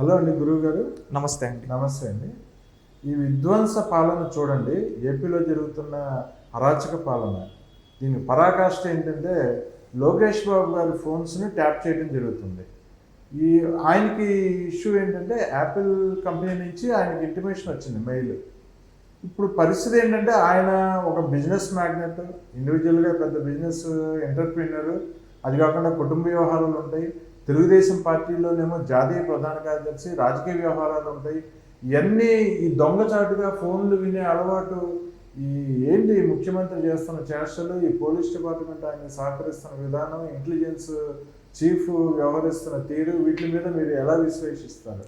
Hello అండి గురువు గారు నమస్తే అండి. నమస్తే అండి. ఈ విధ్వంస పాలన చూడండి ఏపీలో జరుగుతున్న అరాచక పాలన. దీని పరాకాష్ట ఏంటంటే లోకేష్ బాబు గారి ఫోన్స్ని ట్యాప్ చేయడం జరుగుతుంది. ఈ ఆయనకి ఇష్యూ ఏంటంటే యాపిల్ కంపెనీ నుంచి ఆయనకి ఇంటిమేషన్ వచ్చింది మెయిల్. ఇప్పుడు పరిస్థితి ఏంటంటే ఆయన ఒక బిజినెస్ మ్యాగ్నెట్ ఇండివిజువల్గా పెద్ద బిజినెస్ ఎంటర్ప్రీనర్. అది కాకుండా కుటుంబ వ్యవహారాలు ఉంటాయి. తెలుగుదేశం పార్టీలోనేమో జాతీయ ప్రధాన కార్యదర్శి రాజకీయ వ్యవహారాలు ఉంటాయి. ఇవన్నీ ఈ దొంగచాటుగా ఫోన్లు వినే అలవాటు ఈ ఏంటి ముఖ్యమంత్రి చేస్తున్న చేష్టలు? ఈ పోలీస్ డిపార్ట్మెంట్ ఆయన సహకరిస్తున్న విధానం ఇంటెలిజెన్స్ చీఫ్ వ్యవహరిస్తున్న తీరు వీటి మీద మీరు ఎలా విశ్లేషిస్తారు?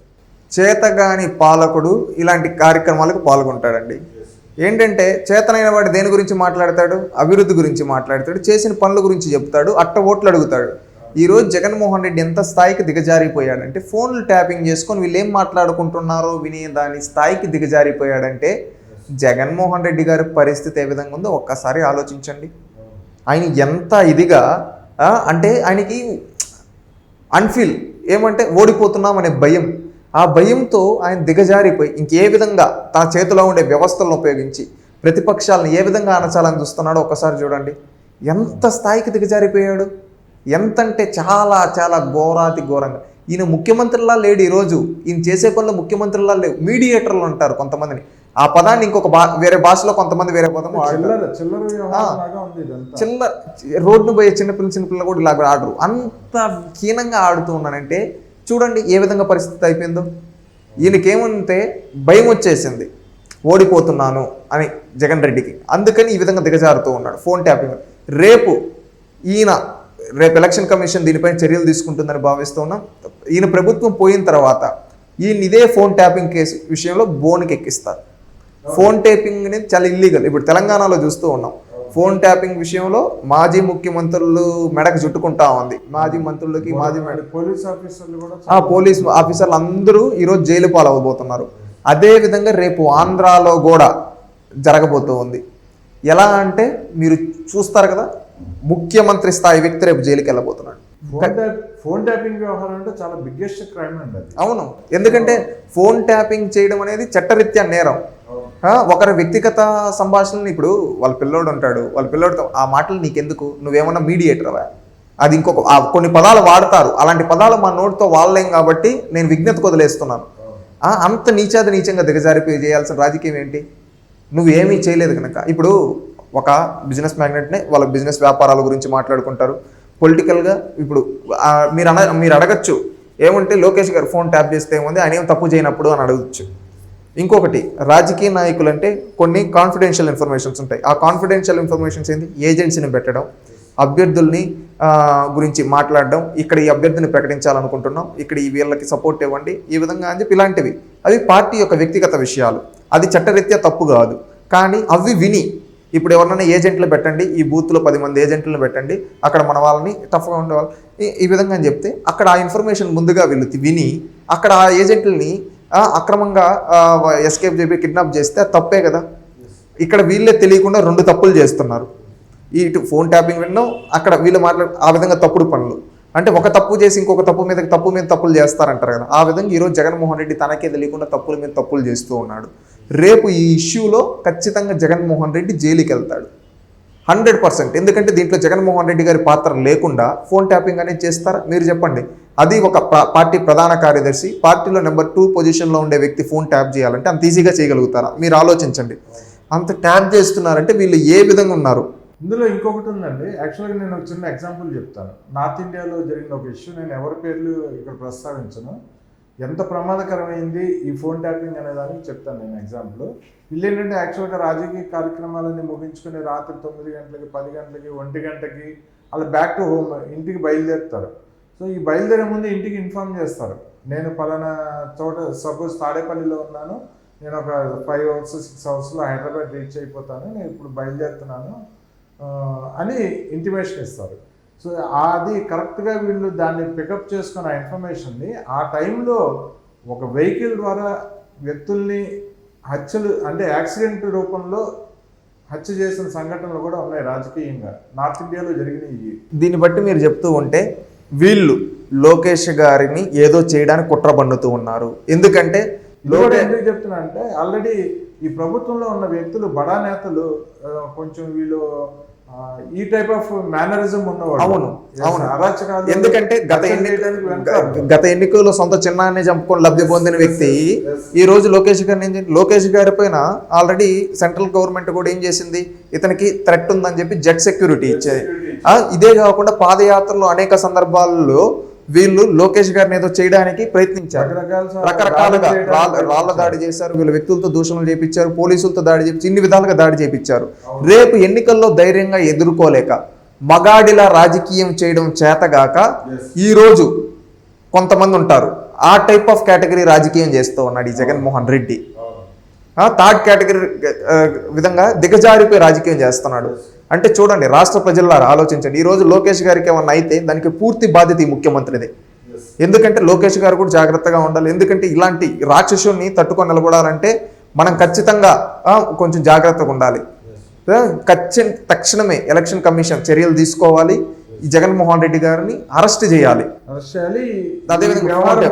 చేతగాని పాలకుడు ఇలాంటి కార్యక్రమాలకు పాల్గొంటాడండి. ఏంటంటే చేతనైన వాడు దేని గురించి మాట్లాడతాడు? అభివృద్ధి గురించి మాట్లాడతాడు. చేసిన పనుల గురించి చెప్తాడు. అట్ట ఓట్లు అడుగుతాడు. ఈరోజు జగన్మోహన్ రెడ్డి ఎంత స్థాయికి దిగజారిపోయాడంటే ఫోన్లు ట్యాపింగ్ చేసుకొని వీళ్ళు ఏం మాట్లాడుకుంటున్నారో వినే దాని స్థాయికి దిగజారిపోయాడంటే జగన్మోహన్ రెడ్డి గారి పరిస్థితి ఏ విధంగా ఉందో ఒక్కసారి ఆలోచించండి. ఆయన ఎంత ఇదిగా అంటే ఆయనకి అన్ఫీల్ ఏమంటే ఓడిపోతున్నాం అనే భయం. ఆ భయంతో ఆయన దిగజారిపోయి ఇంకే విధంగా తన చేతిలో ఉండే వ్యవస్థలను ఉపయోగించి ప్రతిపక్షాలను ఏ విధంగా అణచాలని చూస్తున్నాడో ఒక్కసారి చూడండి. ఎంత స్థాయికి దిగజారిపోయాడు? ఎంత అంటే చాలా చాలా ఘోరాతి ఘోరంగా. ఈయన ముఖ్యమంత్రిలా లేడు ఈరోజు. ఈయన చేసే పనులు ముఖ్యమంత్రిలా లేవు. మీడియేటర్లు ఉంటారు కొంతమందిని. ఆ పదాన్ని ఇంకొక బా వేరే భాషలో కొంతమంది వేరే పదం చిల్లర రోడ్డును పోయే చిన్నపిల్ల చిన్నపిల్ల కూడా ఇలా ఆడరు. అంత హీనంగా ఆడుతూ ఉన్నానంటే చూడండి ఏ విధంగా పరిస్థితి అయిపోయిందో. ఈయనకేమంటే భయం వచ్చేసింది ఓడిపోతున్నాను అని జగన్ రెడ్డికి. అందుకని ఈ విధంగా దిగజారుతూ ఉన్నాడు ఫోన్ ట్యాపింగ్. రేపు ఈయన రేపు ఎలక్షన్ కమిషన్ దీనిపైన చర్యలు తీసుకుంటుందని భావిస్తున్నాం ఈయన ప్రభుత్వం పోయిన తర్వాత ఈయన ఇదే ఫోన్ ట్యాపింగ్ కేసు విషయంలో బోన్కి ఎక్కిస్తారు ఫోన్ ట్యాపింగ్ అనేది చాలా ఇల్లీగల్ ఇప్పుడు తెలంగాణలో చూస్తూ ఉన్నాం. ఫోన్ ట్యాపింగ్ విషయంలో మాజీ ముఖ్యమంత్రులు మెడకు చుట్టుకుంటా ఉంది. మాజీ మంత్రులకి మాజీ మెడ పోలీస్ ఆఫీసర్లు కూడా ఆ పోలీస్ ఆఫీసర్లు అందరూ ఈరోజు జైలు పాలవబోతున్నారు. అదే విధంగా రేపు ఆంధ్రాలో కూడా జరగబోతూ ఉంది. ఎలా అంటే మీరు చూస్తారు కదా ముఖ్యమంత్రి స్థాయి వ్యక్తి రేపు జైలుకి వెళ్ళబోతున్నాడు. ఫోన్ ట్యాప్ ఫోన్ ట్యాపింగ్ వ్యవహారం అంటే చాలా బిగ్గెస్ట్ క్రైమ్ అండి అవును. ఎందుకంటే ఫోన్ ట్యాపింగ్ చేయడం అనేది చట్టరీత్యా నేరం. ఒకరి వ్యక్తిగత సంభాషణని ఇప్పుడు వాళ్ళ పిల్లోడు ఉంటాడు. వాళ్ళ పిల్లోడితో ఆ మాటలు నీకెందుకు? నువ్వేమన్నా మీడియేటర్వా? అది ఇంకొక కొన్ని పదాలు వాడతారు. అలాంటి పదాలు మా నోటితో వాళ్ళేం కాబట్టి నేను విజ్ఞతకు వదిలేస్తున్నాను. అంత నీచాది నీచంగా దిగజారిపోయి చేయాల్సిన రాజకీయం ఏంటి? నువ్వేమీ చేయలేదు కనుక ఇప్పుడు ఒక బిజినెస్ మ్యాగ్నెట్నే వాళ్ళ బిజినెస్ వ్యాపారాల గురించి మాట్లాడుకుంటారు. పొలిటికల్గా ఇప్పుడు మీరు అన మీరు అడగచ్చు. ఏమంటే లోకేష్ గారు ఫోన్ ట్యాప్ చేస్తే ఏముంది? ఆయన ఏం తప్పు చేయనప్పుడు అని అడగచ్చు. ఇంకొకటి రాజకీయ నాయకులు అంటే కొన్ని కాన్ఫిడెన్షియల్ ఇన్ఫర్మేషన్స్ ఉంటాయి. ఆ కాన్ఫిడెన్షియల్ ఇన్ఫర్మేషన్స్ ఏంటి ఏజెన్సీని పెట్టడం అభ్యర్థుల్ని గురించి మాట్లాడడం ఇక్కడ ఈ అభ్యర్థిని ప్రకటించాలనుకుంటున్నాం ఇక్కడ ఈ వీళ్ళకి సపోర్ట్ ఇవ్వండి ఈ విధంగా అని చెప్పి ఇలాంటివి. అవి పార్టీ యొక్క వ్యక్తిగత విషయాలు. అది చట్టరీత్యా తప్పు కాదు. కానీ అవి విని ఇప్పుడు ఎవరినైనా ఏజెంట్లు పెట్టండి ఈ బూత్లో పది మంది ఏజెంట్లను పెట్టండి అక్కడ మన వాళ్ళని టఫ్గా ఉండే వాళ్ళు ఈ- విధంగా అని చెప్తే అక్కడ ఆ ఇన్ఫర్మేషన్ ముందుగా వీళ్ళు విని అక్కడ ఆ ఏజెంట్లని అక్రమంగా ఎస్కేప్ చేపి కిడ్నాప్ చేస్తే తప్పే కదా? ఇక్కడ వీళ్ళే తెలియకుండా రెండు తప్పులు చేస్తున్నారు. ఈ ఇటు ఫోన్ ట్యాపింగ్ వినడం అక్కడ వీళ్ళు మాట్లాడు ఆ విధంగా తప్పుడు పనులు. అంటే ఒక తప్పు చేసి ఇంకొక తప్పు మీద తప్పు మీద తప్పులు చేస్తారంటారు కదా? ఆ విధంగా ఈరోజు జగన్మోహన్ రెడ్డి తనకే తెలియకుండా తప్పుల మీద తప్పులు చేస్తూ ఉన్నాడు. రేపు ఈ ఇష్యూలో ఖచ్చితంగా జగన్మోహన్ రెడ్డి జైలుకి వెళ్తాడు హండ్రెడ్ పర్సెంట్. ఎందుకంటే దీంట్లో జగన్మోహన్ రెడ్డి గారి పాత్ర లేకుండా ఫోన్ ట్యాపింగ్ అనేది చేస్తారా? మీరు చెప్పండి. అది ఒక పార్టీ ప్రధాన కార్యదర్శి పార్టీలో నెంబర్ టూ పొజిషన్లో ఉండే వ్యక్తి ఫోన్ ట్యాప్ చేయాలంటే అంత ఈజీగా చేయగలుగుతారా? మీరు ఆలోచించండి. అంత ట్యాప్ చేస్తున్నారంటే వీళ్ళు ఏ విధంగా ఉన్నారు? ఇందులో ఇంకొకటి ఉందండి. యాక్చువల్గా నేను ఒక చిన్న ఎగ్జాంపుల్ చెప్తాను. నార్త్ ఇండియాలో జరిగిన ఒక ఇష్యూ. నేను ఎవరి పేర్లు ఇక్కడ ప్రస్తావించను. ఎంత ప్రమాదకరమైంది ఈ ఫోన్ ట్యాపింగ్ అనే దానికి చెప్తాను నేను ఎగ్జాంపుల్. వీళ్ళు ఏంటంటే యాక్చువల్గా రాజకీయ కార్యక్రమాలన్నీ ముగించుకుని రాత్రి తొమ్మిది గంటలకి పది గంటలకి ఒంటి గంటకి అలా బ్యాక్ టు హోమ్ ఇంటికి బయలుదేరుతారు. సో ఈ బయలుదేరే ముందు ఇంటికి ఇన్ఫార్మ్ చేస్తారు. నేను పలానా చోట సపోజ్ తాడేపల్లిలో ఉన్నాను నేను ఒక ఫైవ్ అవర్స్ సిక్స్ అవర్స్లో హైదరాబాద్ రీచ్ అయిపోతాను నేను ఇప్పుడు బయలుదేరుతున్నాను అని ఇంటిమేషన్ ఇస్తారు. సో అది కరెక్ట్గా వీళ్ళు దాన్ని పికప్ చేసుకున్న ఇన్ఫర్మేషన్ని ఆ టైంలో ఒక వెహికల్ ద్వారా వ్యక్తుల్ని హత్యలు అంటే యాక్సిడెంట్ రూపంలో హత్య చేసిన సంఘటనలు కూడా ఉన్నాయి రాజకీయంగా. నార్త్ ఇండియాలో జరిగినాయి ఇవి. దీన్ని బట్టి మీరు చెప్తూ ఉంటే వీళ్ళు లోకేష్ గారిని ఏదో చేయడానికి కుట్ర పన్నుతూ ఉన్నారు. ఎందుకంటే లోకే ఎందుకు చెప్తున్నా అంటే ఆల్రెడీ ఈ ప్రభుత్వంలో ఉన్న వ్యక్తులు బడా నేతలు కొంచెం వీళ్ళు ఈ టైప్ ఆఫ్ మేనరిజం ఉన్నవాళ్ళు అవును, అవును. అరాచకాలు ఎందుకంటే గత ఎన్ని. గత ఎన్నికల్లో సొంత చిన్నాన్ని చంపుకొని లబ్ధి పొందిన వ్యక్తి. ఈ రోజు లోకేష్ గారిని లోకేష్ గారి పైన ఆల్రెడీ సెంట్రల్ గవర్నమెంట్ కూడా ఏం చేసింది ఇతనికి థ్రెట్ ఉందని చెప్పి జెట్ సెక్యూరిటీ ఇచ్చేది ఇదే కాకుండా పాదయాత్రలో అనేక సందర్భాల్లో వీళ్ళు లోకేష్ గారిని ఏదో చేయడానికి ప్రయత్నించారు. రకరకాలుగా రాళ్ళ దాడి చేశారు వీళ్ళ వ్యక్తులతో దూషణలు చేపించారు పోలీసులతో దాడి చేపించి ఇన్ని విధాలుగా దాడి చేపించారు. రేపు ఎన్నికల్లో ధైర్యంగా ఎదుర్కోలేక మగాడిలా రాజకీయం చేయడం చేతగాక Yes. ఈ రోజు కొంతమంది ఉంటారు. ఆ టైప్ ఆఫ్ కేటగిరీ రాజకీయం చేస్తూ ఉన్నాడు ఈ జగన్మోహన్ రెడ్డి. థర్డ్ కేటగిరీ విధంగా దిగజారిపోయి రాజకీయం చేస్తున్నాడు. అంటే చూడండి రాష్ట్ర ప్రజలారా ఆలోచించండి. ఈ రోజు లోకేష్ గారికి ఏమన్నా అయితే దానికి పూర్తి బాధ్యత ఈ ముఖ్యమంత్రిదే. ఎందుకంటే లోకేష్ గారు కూడా జాగ్రత్తగా ఉండాలి. ఎందుకంటే ఇలాంటి రాక్షసుని తట్టుకొని నిలబడాలంటే మనం ఖచ్చితంగా కొంచెం జాగ్రత్తగా ఉండాలి. ఖచ్చి తక్షణమే ఎలక్షన్ కమిషన్ చర్యలు తీసుకోవాలి. ఈ జగన్మోహన్ రెడ్డి గారిని అరెస్ట్ చేయాలి. అరెస్ట్ చేయాలి.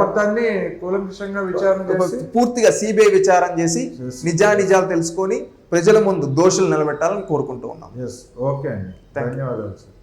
మొత్తాన్ని కూలంకషంగా విచారణ చేసి పూర్తిగా సిబిఐ విచారం చేసి నిజానిజాలు తెలుసుకొని ప్రజల ముందు దోషులు నిలబెట్టాలని కోరుకుంటూ ఉన్నాం. ఓకే అండి. ధన్యవాదాలు